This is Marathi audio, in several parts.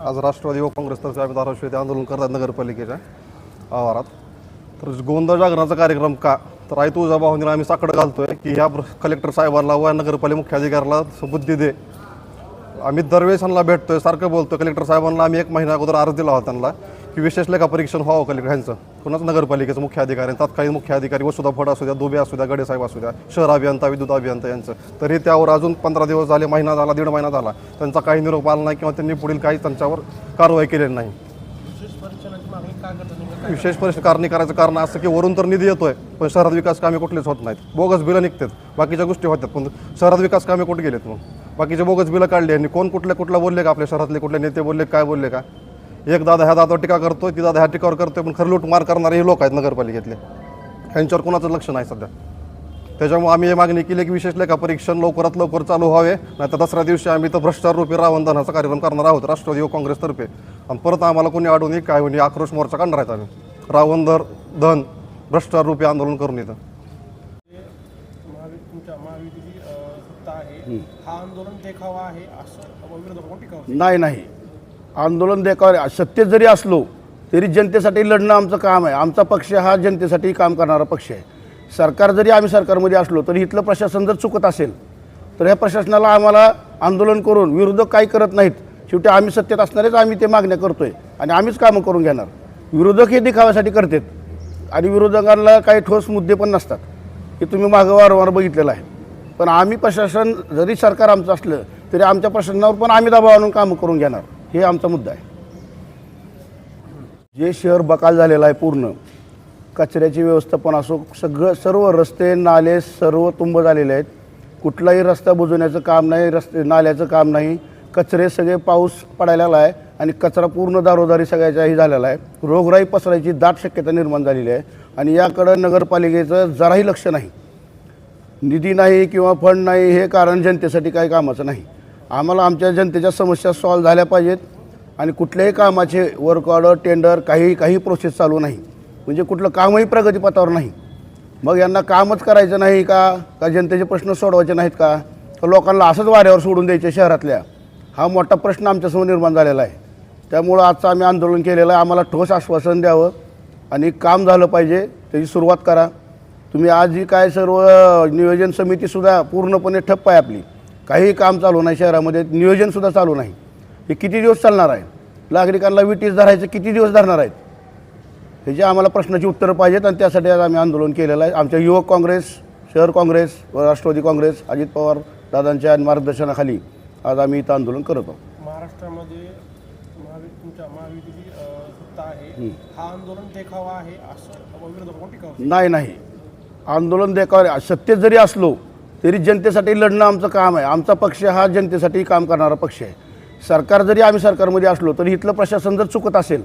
आज राष्ट्रवादी व काँग्रेसतर्फे आम्ही धाराशिव येथे आंदोलन करतात नगरपालिकेच्या आवारात. तर गोंधळ जागरणाचा कार्यक्रम का? तर आई तुझा भावनेला आम्ही साकडं घालतोय की ह्या कलेक्टर साहेबांना व नगरपालिका मुख्याधिकाऱ्याला बुद्धी दे. आम्ही दरवेळेस त्यांना भेटतोय सारखं बोलतोय. कलेक्टर साहेबांना आम्ही एक महिना अगोदर अर्ज दिला होता त्यांना की विशेष लेखा परीक्षण व्हावं कलेक्टर ह्यांचं. पुन्हाच नगरपालिकेचं मुख्य अधिकारी तत्कालीन मुख्य अधिकारी वसुधा फड असू द्या दुबे असू द्या गडेसाहेब असू द्या शहर अभियंता विद्युत अभियंता यांचं. तरी त्यावर अजून पंधरा दिवस झाले महिना झाला दीड महिना झाला. त्यांचा काही निरोप आला नाही किंवा त्यांनी पुढील काही त्यांच्यावर कारवाई केलेली नाही. विशेष परिस्थिती कारणी करायचं कारण असं की वरून तर निधी येतोय पण शहरात विकास कामे कुठलेच होत नाहीत. बोगस बिलं निघतात. बाकीच्या गोष्टी होतात पण शहरात विकास कामे कुठे गेलेत मग? बाकीचे बोगस बिलं काढली आणि कोण कुठल्या कुठला बोलले का आपल्या शहरातले कुठले नेते बोलले काय बोलले का? एक दादा ह्या दादावर टीका करतोय ती दादा ह्या टीकावर करतोय पण खरं लूटमार करणारे हे लोक आहेत नगरपालिकेतले. ह्यांच्यावर कोणाचं लक्ष नाही सध्या. त्याच्यामुळे आम्ही हे मागणी केली की विशेष लेखा परीक्षण लवकरात लवकर चालू व्हावे नाही तर दसऱ्या दिवशी आम्ही तर भ्रष्टाचार रूपी रावण दहनाचा कार्यक्रम करणार आहोत राष्ट्रवादी व काँग्रेसतर्फे. आणि परत आम्हाला कोणी अडवून येईल, काय होईल आक्रोश मोर्चा काढणार आहेत आम्ही. रावण दर धन भ्रष्टाचार रूपी आंदोलन करून येतं. नाही नाही. आंदोलन देखावर सत्तेत जरी असलो तरी जनतेसाठी लढणं आमचं काम आहे. आमचा पक्ष हा जनतेसाठी काम करणारा पक्ष आहे. सरकार जरी आम्ही सरकारमध्ये असलो तरी इथलं प्रशासन जर चुकत असेल तर ह्या प्रशासनाला आम्हाला आंदोलन करून विरोधक काही करत नाहीत. शेवटी आम्ही सत्तेत असणारेच आम्ही ते मागण्या करतोय आणि आम्हीच कामं करून घेणार. विरोधक हे दिखाव्यासाठी करतात आणि विरोधकांना काही ठोस मुद्दे पण नसतात हे तुम्ही मागं वारंवार बघितलेलं आहे. पण आम्ही प्रशासन जरी सरकार आमचं असलं तरी आमच्या प्रशासनावर पण आम्ही दबाव आणून कामं करून घेणार. हे आमचा मुद्दा आहे. जे शहर बकाल झालेलं आहे पूर्ण कचऱ्याची व्यवस्थापन असो सगळं सर्व रस्ते नाले सर्व तुंब झालेले आहेत. कुठलाही रस्ता बुजवण्याचं काम नाही रस्ते नाल्याचं काम नाही. कचरे सगळे पाऊस पडायला आहे आणि कचरा पूर्ण दारोदारी सगळ्याच्याही झालेला आहे. रोगराई पसरायची दाट शक्यता निर्माण झालेली आहे. आणि याकडं नगरपालिकेचं जराही लक्ष नाही. निधी नाही किंवा फंड नाही हे कारण जनतेसाठी काही कामाचं नाही. आम्हाला आमच्या जनतेच्या समस्या सॉल्व्ह झाल्या पाहिजेत. आणि कुठल्याही कामाचे वर्क ऑर्डर टेंडर काही काही प्रोसेस चालू नाही. म्हणजे कुठलं कामही प्रगतीपथावर नाही. मग यांना कामच करायचं नाही का? का जनतेचे प्रश्न सोडवायचे नाहीत का? का लोकांना असंच वाऱ्यावर सोडून द्यायचे शहरातल्या? हा मोठा प्रश्न आमच्यासमोर निर्माण झालेला आहे. त्यामुळं आजचं आम्ही आंदोलन केलेलं आहे. आम्हाला ठोस आश्वासन द्यावं. आणि काम झालं पाहिजे त्याची सुरुवात करा. तुम्ही आज जी काय सर्व नियोजन समितीसुद्धा पूर्णपणे ठप्प आहे आपली. काही काम चालू नाही शहरामध्ये नियोजनसुद्धा चालू नाही. हे किती दिवस चालणार आहे? नागरिकांना विटीस धरायचं किती दिवस धरणार आहेत? ह्याची आम्हाला प्रश्नाची उत्तरं पाहिजेत आणि त्यासाठी आज आम्ही आंदोलन केलेलं आहे. आमच्या युवक काँग्रेस शहर काँग्रेस व राष्ट्रवादी काँग्रेस अजित पवार दादांच्या मार्गदर्शनाखाली आज आम्ही इथं आंदोलन करत आहोत. महाराष्ट्रामध्ये देखावा. नाही नाही. आंदोलन देखावर सत्तेत जरी असलो तरी जनतेसाठी लढणं आमचं काम आहे. आमचा पक्ष हा जनतेसाठी काम करणारा पक्ष आहे. सरकार जरी आम्ही सरकारमध्ये असलो तरी इथलं प्रशासन जर चुकत असेल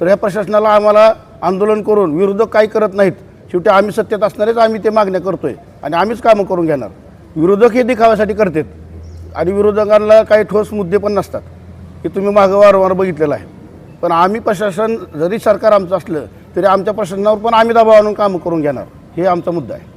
तर ह्या प्रशासनाला आम्हाला आंदोलन करून विरोधक काही करत नाहीत. शेवटी आम्ही सत्तेत असणारेच आम्ही ते मागण्या करतो आहे आणि आम्हीच कामं करून घेणार. विरोधक हे दिखाव्यासाठी करतात आणि विरोधकांना काही ठोस मुद्दे पण नसतात. हे तुम्ही मागं वारंवार बघितलेलं आहे. पण आम्ही प्रशासन जरी सरकार आमचं असलं तरी आमच्या प्रशासनावर पण आम्ही दबाव आणून कामं करून घेणार. हे आमचा मुद्दा आहे.